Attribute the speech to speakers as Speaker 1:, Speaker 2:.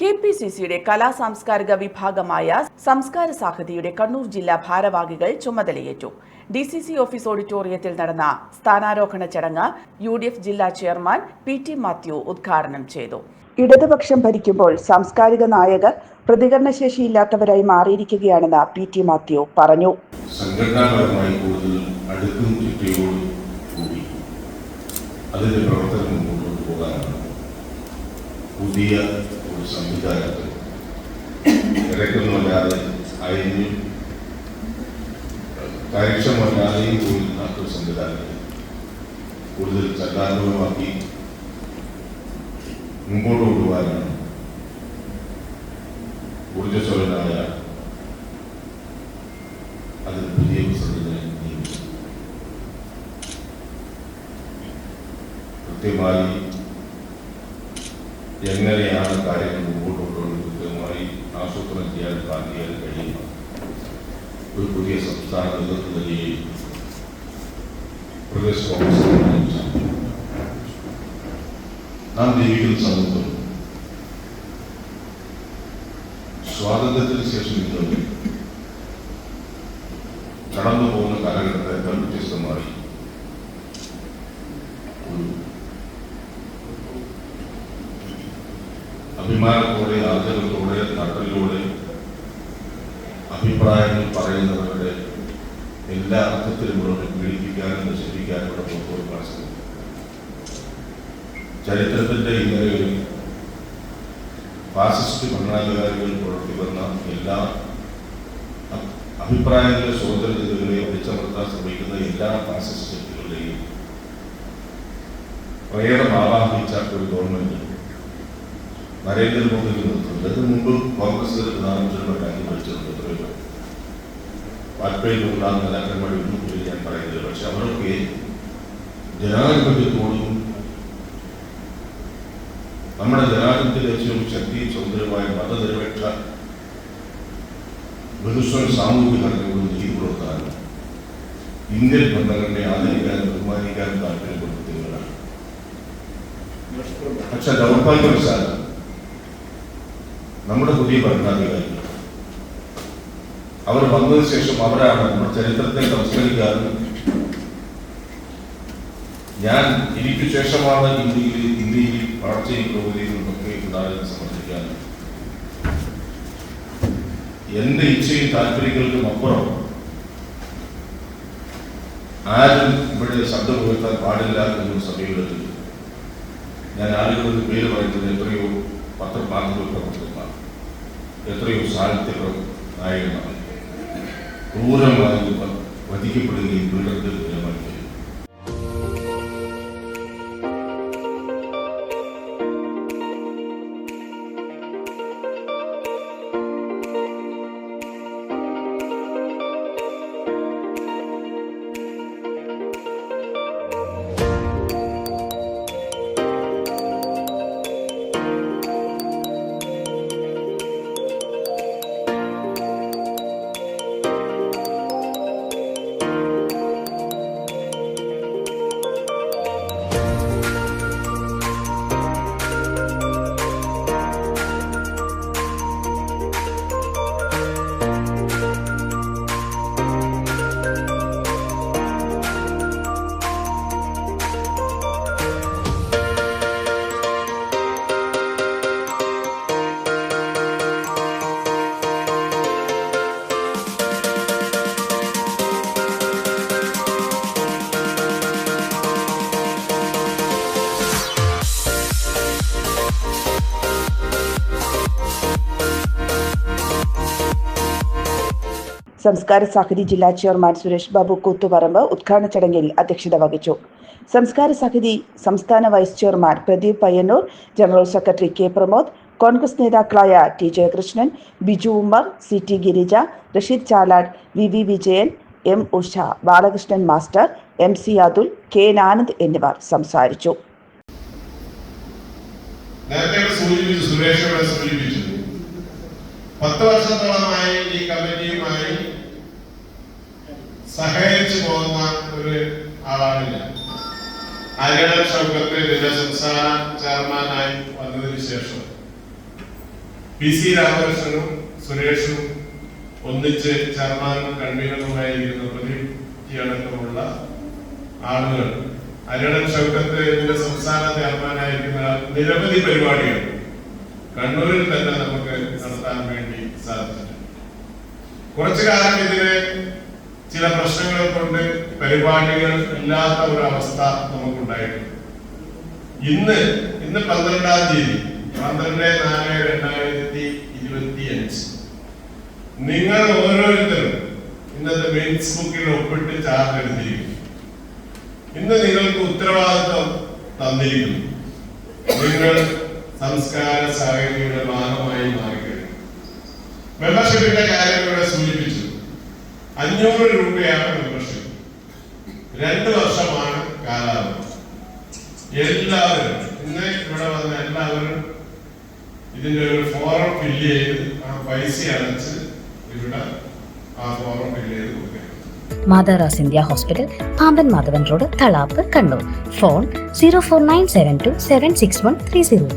Speaker 1: K P C സിയുടെ കലാ സാംസ്കാരിക വിഭാഗമായ സംസ്കാര സാഹിതിയുടെ കണ്ണൂർ ജില്ലാ ഭാരവാഹികൾ ചുമതലയേറ്റു. ഡി സി സി ഓഫീസ് ഓഡിറ്റോറിയത്തിൽ നടന്ന സ്ഥാനാരോഹണ ചടങ്ങ് യു ഡി എഫ് ജില്ലാ ചെയർമാൻ പി ടി മാത്യു ഉദ്ഘാടനം ചെയ്തു. ഇടതുപക്ഷം ഭരിക്കുമ്പോൾ സാംസ്കാരിക നായകർ പ്രതികരണശേഷിയില്ലാത്തവരായി മാറിയിരിക്കുകയാണെന്ന് പി ടി മാത്യു പറഞ്ഞു.
Speaker 2: സംഘടനാപരമായി കൂടുതൽ അടുക്കും ചിട്ടയോടും കൂടി അതിന്റെ പ്രവർത്തനം മുന്നോട്ട് പോകാനാണ് പുതിയ ഒരു സംവിധാനത്തിൽ ഇറക്കുന്നല്ലാതെ അയഞ്ഞും കാര്യക്ഷമല്ലാതെയും പോയിരുന്ന ഒരു സംവിധാനത്തിൽ കൂടുതൽ ചട്ടാന്തരമാക്കി മുമ്പോട്ട് കൊണ്ടുപോകാനാണ് ഊർജസ്വലനായ അതിന് പുതിയ പ്രസിഡന്റിനെ നിയമിച്ചു കൃത്യമായി എങ്ങനെയാണ് കാര്യങ്ങൾ മുമ്പോട്ട് കൊണ്ടുപോകുന്നത് കൃത്യമായി ആസൂത്രണം ചെയ്യാൻ പ്ലാൻ ചെയ്യാൻ ഒരു പുതിയ സംസ്ഥാന നേതൃത്വം നിലയിൽ പ്രദേശ് കോൺഗ്രസ്. നാം ജീവിക്കുന്ന സമൂഹം സ്വാതന്ത്ര്യത്തിന് ശേഷം ഇന്നും കടന്നു പോകുന്ന കാലഘട്ടത്തേക്കാൾ വ്യത്യസ്തമായി ഒരു അഭിമാനത്തോടെ ആദരവത്തോടെ നട്ടലിലൂടെ അഭിപ്രായങ്ങൾ പറയുന്നവരുടെ എല്ലാ അർത്ഥത്തിലുമുള്ള പീഡിപ്പിക്കാനും നശിപ്പിക്കാനും ഇവിടെ പുറത്തുകൊടുക്കാൻ ശ്രമിക്കും ചരിത്രത്തിന്റെ ഇന്നലെ ഒരു ഫാസിസ്റ്റ് ഭരണാധികാരികൾ പുറത്തി വന്ന എല്ലാ അഭിപ്രായങ്ങളെ അഭിപ്രായങ്ങളെ സ്വാതന്ത്ര്യതകളെ അടിച്ചമർത്താൻ ശ്രമിക്കുന്ന എല്ലാ ഫാസിസ്റ്റ് ശക്തികളുടെയും പ്രേരണം ആവാഹിച്ച ഒരു ഗവൺമെന്റ് നരേന്ദ്രമോദിക്ക് നേതൃത്വത്തിൽ അതിനു മുമ്പ് കോൺഗ്രസിന്റെ പ്രധാനമന്ത്രിയുടെ കാര്യം പഠിച്ചിട്ടുണ്ട് എത്രയോ വാജ്പേയി ഉണ്ടാകുന്ന നേതാക്കന്മാരെ ഒന്നും കൂടി ഞാൻ പറയുന്നില്ല. പക്ഷെ അവരൊക്കെ ജനാധിപത്യത്തോടും നമ്മുടെ ജനാധിപത്യത്തിലെ ഏറ്റവും ശക്തിയും സൗന്ദര്യമായ മതനിരപേക്ഷ ബഹുസ്വര സാമൂഹിക ഘടനകളും നീതി പുലർത്താനും ഇന്ത്യൻ ബന്ധങ്ങളെ ആദരിക്കാൻ ബഹുമാനിക്കാനും താല്പര്യപ്പെടുന്ന പക്ഷെ ദൗർഭാഗ്യവശാൽ നമ്മുടെ പുതിയ ഭരണാധികാരികൾ അവർ വന്നതിന് ശേഷം അവരാണ് നമ്മുടെ ചരിത്രത്തെ സംസ്കരിക്കാനും ഞാൻ എനിക്ക് ശേഷമാണ് ഇന്ത്യയിൽ ഇന്ത്യയിൽ വളർച്ചയും പ്രകൃതിയും ഒക്കെ ഉണ്ടായതെന്ന് സമർത്ഥിക്കാനും എന്റെ ഇച്ഛയും താല്പര്യങ്ങൾക്കും അപ്പുറം ആരും ഇവിടെ ശബ്ദം ഉയർത്താൻ പാടില്ല എന്നൊരു സഭയുടെ ഞാൻ ആളുകളുടെ പേര് പറയുന്നത് എത്രയോ പത്രമാധ്യമ പ്രവർത്തകന്മാർ എത്രയോ സാഹിത്യങ്ങൾ നായകന്മാർ. ക്രൂരമായി വധിക്കപ്പെടുകയും പീഡനത്തിൽ വിധേയമാക്കുകയും
Speaker 1: സംസ്കാര സാഹിതി ജില്ലാ ചെയർമാൻ സുരേഷ് ബാബു കൂത്തുപറമ്പ് ഉദ്ഘാടന ചടങ്ങിൽ അധ്യക്ഷത വഹിച്ചു. സംസ്കാര സാഹിതി സംസ്ഥാന vice chairman Pradeep Payyannur general secretary K Pramod Congress നേതാക്കളായ T Jayakrishnan Biju Ummer C T Girija Rasheed Chalad V V Vijayan M Usha Balakrishnan master M C Athul K Anand എന്നിവർ സംസാരിച്ചു.
Speaker 3: പത്ത് വർഷത്തോളമായി ഈ കമ്മിറ്റിയുമായി സഹകരിച്ചു പോകുന്ന ഒരു ആളാണില്ല അരിയട ഷൗക്കത്ത് ഇതിന്റെ സംസ്ഥാന ചെയർമാനായി വന്നതിന് ശേഷം പി സി രാമകൃഷ്ണനും സുരേഷും ഒന്നിച്ച് ചെയർമാനും കൺവീനറുമായിരിക്കുന്ന പ്രതിയടക്കമുള്ള ആളുകൾ. അരിയടൻ ഷൗക്കത്ത് ഇതിന്റെ സംസ്ഥാന ചെയർമാനായിരിക്കുന്ന നിരവധി പരിപാടികൾ കണ്ണൂരിൽ തന്നെ നമുക്ക് നടത്താൻ വേണ്ടി സാധിച്ചിട്ടുണ്ട്. കുറച്ചു കാലം ഇതിന് ചില പ്രശ്നങ്ങളെ കൊണ്ട് പരിപാടികൾ ഇല്ലാത്ത ഒരു അവസ്ഥ നമുക്കുണ്ടായിരുന്നു ഇന്ന് ഇന്ന് പന്ത്രണ്ടാം തീയതി പന്ത്രണ്ട് നാല് രണ്ടായിരത്തി ഇരുപത്തി അഞ്ച് നിങ്ങൾ ഓരോരുത്തരും ഇന്നത്തെ മെയിൻസ് ബുക്കിൽ ഒപ്പിട്ട് ചാർജ് എടുത്തിരിക്കുന്നു. ഇന്ന് നിങ്ങൾക്ക് ഉത്തരവാദിത്വം തന്നിരിക്കുന്നു. നിങ്ങൾ സംസ്കാര സാഹിത്യയുടെ ഭാഗമായി മാറിക്കഴിഞ്ഞു. മെമ്പർഷിപ്പിന്റെ കാര്യം ഇവിടെ സൂചിപ്പിച്ചു. അഞ്ഞൂറ് രൂപയാണ് മെമ്പർഷിപ്പ് രണ്ട് വർഷമാണ് കാലാവധി. എല്ലാവരും ഇന്ന് ഇവിടെ വന്ന എല്ലാവരും ഇതിന്റെ ഒരു ഫോറം ഫില്ല് ചെയ്ത് ആ പൈസ അടച്ച് ഇവിടെ ആ ഫോറം ഫില്ല് ചെയ്ത് കൊടുക്കുക
Speaker 4: മാതാറാസ് India hospital Pamban Madhavan road Thalap Kannur. Phone zero four nine seven two seven six one three zero three